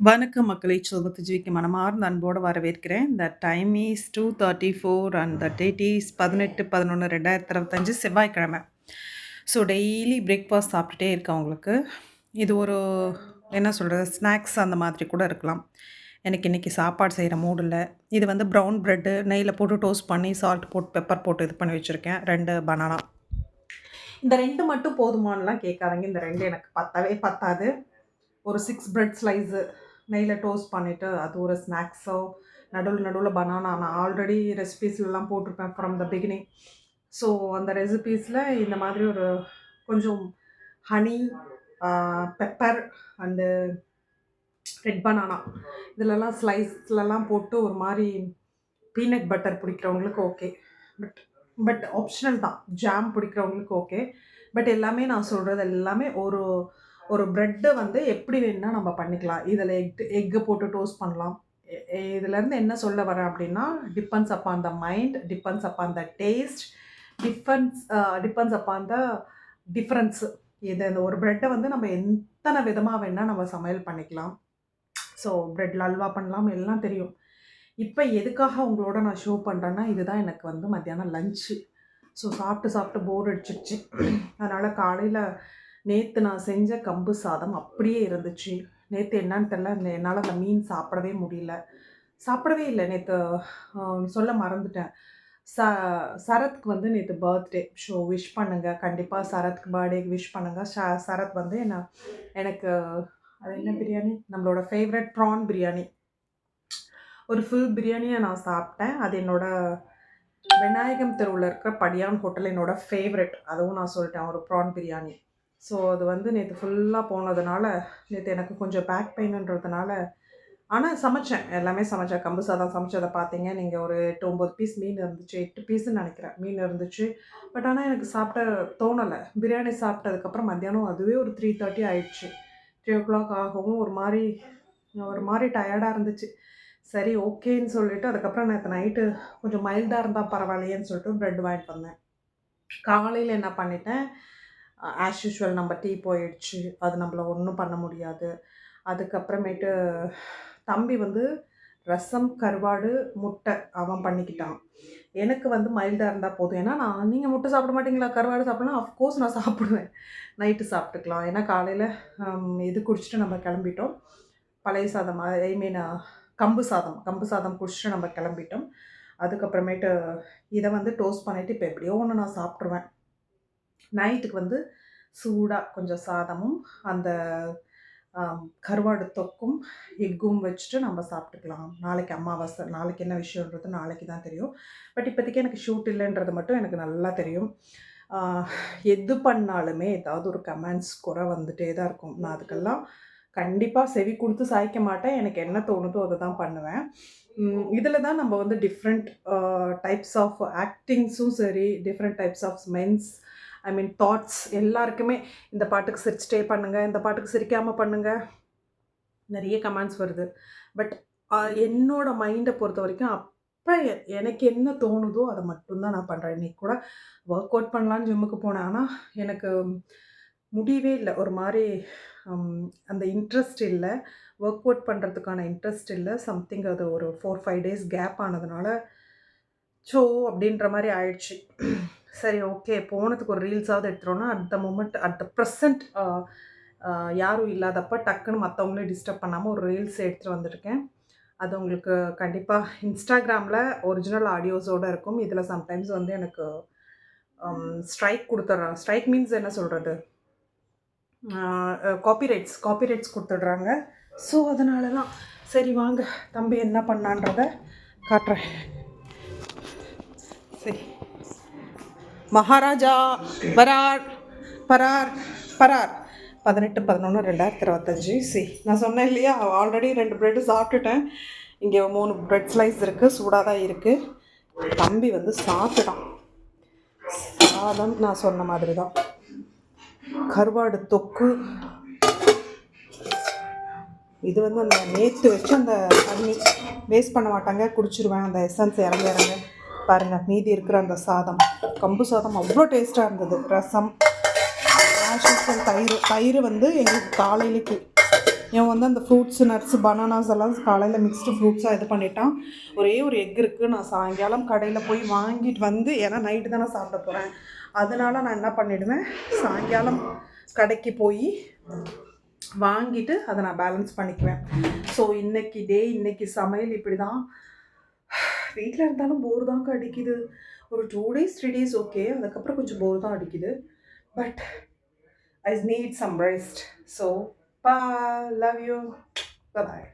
வணக்கம் மக்களை சொல்வத்து ஜிவிக்கு மனமார்ந்த அன்போடு வரவேற்கிறேன். The time is two thirty four and the date is பதினெட்டு பதினொன்று ரெண்டாயிரத்தி இருபத்தஞ்சு செவ்வாய்க்கிழமை. ஸோ டெய்லி பிரேக்ஃபாஸ்ட் சாப்பிட்டுட்டே இருக்கேன் உங்களுக்கு. இது ஒரு என்ன சொல்கிறது ஸ்நாக்ஸ் அந்த மாதிரி கூட இருக்கலாம். எனக்கு இன்றைக்கி சாப்பாடு செய்கிற மூடில் இது வந்து ப்ரௌன் ப்ரெட்டு நெய்யில் போட்டு டோஸ்ட் பண்ணி சால்ட் போட்டு பெப்பர் போட்டு இது பண்ணி வச்சுருக்கேன். ரெண்டு பனானா இந்த ரெண்டு மட்டும் போதுமானலாம் கேட்காதங்க. இந்த ரெண்டு எனக்கு பத்தவே பத்தாது. ஒரு சிக்ஸ் ப்ரெட் ஸ்லைஸு நெய்யில் டோஸ்ட் பண்ணிவிட்டு அது ஒரு ஸ்நாக்ஸோ நடுவில் நடுவில் பனானா நான் ஆல்ரெடி ரெசிபீஸ்லாம் போட்டிருப்பேன் ஃப்ரம் த பிகினிங் ஸோ அந்த ரெசிபீஸில் இந்த மாதிரி ஒரு கொஞ்சம் honey pepper and red banana இதிலலாம் ஸ்லைஸ்லலாம் போட்டு ஒரு மாதிரி பீனட் பட்டர் பிடிக்கிறவங்களுக்கு ஓகே பட் பட் ஆப்ஷனல் தான். ஜாம் பிடிக்கிறவங்களுக்கு ஓகே பட் எல்லாமே நான் சொல்கிறது எல்லாமே ஒரு ஒரு ப்ரெட்டை வந்து எப்படி வேணுன்னா நம்ம பண்ணிக்கலாம். இதில் எக் எக்கு போட்டு டோஸ்ட் பண்ணலாம். இதுலேருந்து என்ன சொல்ல வரேன் அப்படின்னா depends upon the mind depends upon the taste tiffins depends upon the difference இது இந்த ஒரு ப்ரெட்டை வந்து நம்ம எத்தனை விதமாக வேணால் நம்ம சமையல் பண்ணிக்கலாம். ஸோ ப்ரெட்டில் அல்வா பண்ணலாம் எல்லாம் தெரியும். இப்போ எதுக்காக உங்களோட நான் ஷோ பண்ணுறேன்னா இதுதான் எனக்கு வந்து மத்தியானம் லஞ்சு ஸோ சாப்பிட்டு சாப்பிட்டு போர் அடிச்சிருச்சு. அதனால் காலையில் நேற்று நான் செஞ்ச கம்பு சாதம் அப்படியே இருந்துச்சு. நேற்று என்னன்னு தெரில என்னால் அந்த மீன் சாப்பிடவே முடியல. சாப்பிடவே இல்லை. நேற்று சொல்ல மறந்துட்டேன். ச சரத்க்கு வந்து நேற்று பர்த்டே. ஷோ விஷ் பண்ணுங்கள் கண்டிப்பாக சரத்க்கு பர்த்டேக்கு விஷ் பண்ணுங்கள் ச சரத் வந்து என்ன எனக்கு அது என்ன பிரியாணி? நம்மளோட ஃபேவரட் ப்ரான் பிரியாணி. ஒரு ஃபுல் பிரியாணியை நான் சாப்பிட்டேன். அது என்னோடய விநாயகம் தெருவில் இருக்கிற படியான் ஹோட்டல் என்னோடய ஃபேவரெட் அதுவும் நான் சொல்லிட்டேன் ஒரு ப்ரான் பிரியாணி. ஸோ அது வந்து நேற்று ஃபுல்லாக போனதுனால நேற்று எனக்கு கொஞ்சம் பேக் பெயின்ன்றதுனால ஆனால் சமைச்சேன். எல்லாமே சமைச்சேன். கம்பு சாதம் சமைச்சதை பார்த்தீங்க. நீங்கள் ஒரு எட்டு ஒம்பது பீஸ் மீன் இருந்துச்சு. எட்டு பீஸுன்னு நினைக்கிறேன். மீன் இருந்துச்சு. பட் ஆனால் எனக்கு சாப்பிட்ட தோணலை. பிரியாணி சாப்பிட்டதுக்கப்புறம் மத்தியானம் அதுவே ஒரு த்ரீ தேர்ட்டி ஆயிடுச்சு. த்ரீ ஓ கிளாக் ஆகவும் ஒரு மாதிரி ஒரு மாதிரி டயர்டாக இருந்துச்சு. சரி ஓகேன்னு சொல்லிவிட்டு அதுக்கப்புறம் நேற்று நைட்டு கொஞ்சம் மைல்டாக இருந்தால் பரவாயில்லையேன்னு சொல்லிட்டு ப்ரெட் வாங்கிட்டு வந்தேன். காலையில் என்ன பண்ணிட்டேன்? ஆஸ் யூஷுவல் நம்ம டீ போயிடுச்சு. அது நம்மள ஒன்றும் பண்ண முடியாது. அதுக்கப்புறமேட்டு தம்பி வந்து ரசம் கருவாடு முட்டை அவன் பண்ணிக்கிட்டான். எனக்கு வந்து மைல்டாக இருந்தால் போதும். ஏன்னா நான் நீங்கள் முட்டை சாப்பிட மாட்டீங்களா? கருவாடு சாப்பிட்னா அஃப்கோர்ஸ் நான் சாப்பிடுவேன். நைட்டு சாப்பிட்டுக்கலாம். ஏன்னா காலையில் இது குடிச்சிட்டு நம்ம கிளம்பிட்டோம். பழைய சாதம் ஐ மீன் கம்பு சாதம். கம்பு சாதம் குடிச்சிட்டு நம்ம கிளம்பிட்டோம். அதுக்கப்புறமேட்டு இதை வந்து டோஸ்ட் பண்ணிவிட்டு இப்போ எப்படியோ ஒன்று நான் சாப்பிட்ருவேன் நைட்டுக்கு வந்து சூடாக கொஞ்சம் சாதமும் அந்த கருவாடு தொக்கும் எக்கும் வச்சுட்டு நம்ம சாப்பிட்டுக்கலாம். நாளைக்கு அமாவாசை நாளைக்கு என்ன விஷயன்றது நாளைக்கு தான் தெரியும். பட் இப்போதைக்கு எனக்கு ஷூட் இல்லைன்றது மட்டும் எனக்கு நல்லா தெரியும். எது பண்ணாலுமே ஏதாவது ஒரு கமெண்ட்ஸ் குறை வந்துகிட்டே தான் இருக்கும். நான் அதுக்கெல்லாம் கண்டிப்பாக செவி கொடுத்து சாய்க்க மாட்டேன். எனக்கு என்ன தோணுதோ அதை தான் பண்ணுவேன். இதில் தான் நம்ம வந்து டிஃப்ரெண்ட் டைப்ஸ் ஆஃப் ஆக்டிங்ஸும் சரி different types of mens I mean thoughts எல்லாருக்குமே இந்த பாட்டுக்கு சிரிச்சிட்டே பண்ணுங்கள் இந்த பாட்டுக்கு சிரிக்காமல் பண்ணுங்கள் நிறைய கமெண்ட்ஸ் வருது. பட் என்னோடய மைண்டை பொறுத்த வரைக்கும் அப்போ எனக்கு என்ன தோணுதோ அதை மட்டும்தான் நான் பண்ணுறேன் இன்றைக்கி கூட ஒர்க் அவுட் பண்ணலான்னு ஜிம்முக்கு போனேன். ஆனால் எனக்கு முடியவே இல்லை. ஒரு மாதிரி அந்த இன்ட்ரெஸ்ட் இல்லை. ஒர்க் அவுட் பண்ணுறதுக்கான இன்ட்ரெஸ்ட் இல்லை. சம்திங் அது ஒரு ஃபோர் ஃபைவ் டேஸ் கேப் ஆனதுனால ஸோ அப்படின்ற மாதிரி ஆயிடுச்சு. சரி ஓகே போனதுக்கு ஒரு ரீல்ஸாவது எடுத்துகிறோன்னா at the moment at the present யாரும் இல்லாதப்ப டக்குன்னு மற்றவங்களே டிஸ்டர்ப் பண்ணாமல் ஒரு ரீல்ஸ் எடுத்துகிட்டு வந்திருக்கேன். அது உங்களுக்கு கண்டிப்பாக இன்ஸ்டாகிராமில் ஒரிஜினல் ஆடியோஸோடு இருக்கும். இதில் சம்டைம்ஸ் வந்து எனக்கு ஸ்ட்ரைக் கொடுத்துட்றாங்க ஸ்ட்ரைக் மீன்ஸ் என்ன சொல்கிறது காப்பிரைட்ஸ் காப்பிரைட்ஸ் கொடுத்துட்றாங்க. ஸோ அதனால தான் சரி வாங்க தம்பி என்ன பண்ணான்றத காட்டுறேன். சரி. மகாராஜா பரார் பரார் பரார். பதினெட்டு பதினொன்று ரெண்டாயிரத்தி இருபத்தஞ்சி. சி நான் சொன்னேன் இல்லையா ஆல்ரெடி ரெண்டு ப்ரெட்டு சாப்பிட்டுட்டேன். இங்கே மூணு ப்ரெட் ஸ்லைஸ் இருக்குது சூடாக தான் இருக்குது தம்பி வந்து சாப்பிட்டான். சாதம் நான் சொன்ன மாதிரி தான் கருவாடு தொக்கு. இது வந்து அந்த நேற்று வச்சு அந்த தண்ணி வேஸ்ட் பண்ண மாட்டாங்க குடிச்சிருவேன். அந்த எசன்ஸ் இறங்க இறங்க. பாருங்கள் மீதி இருக்கிற அந்த சாதம். கம்பு சாதம் அவ்வளோ டேஸ்ட்டாக இருந்தது. ரசம் தயிர். தயிர் வந்து எங்களுக்கு காலையிலேக்கு. இவன் வந்து அந்த ஃப்ரூட்ஸ் நட்ஸ் பனானாஸ் எல்லாம் காலையில் மிக்ஸ்டு ஃப்ரூட்ஸாக இது பண்ணிட்டான். ஒரே ஒரு எக் இருக்குது நான் சாயங்காலம் கடையில் போய் வாங்கிட்டு வந்து ஏன்னா நைட்டு தானே சாப்பிட போகிறேன் அதனால நான் என்ன பண்ணிவிடுவேன் சாயங்காலம் கடைக்கு போய் வாங்கிட்டு அதை நான் பேலன்ஸ் பண்ணிக்குவேன். ஸோ இன்றைக்கி டே இன்றைக்கி சமையல் இப்படி தான் வீட்டில் இருந்தாலும் போர் தாங்க அடிக்குது. ஒரு two days three days okay அதுக்கப்புறம் கொஞ்சம் போர் தான் அடிக்குது. But I need some rest so பா லவ் யூ பாய்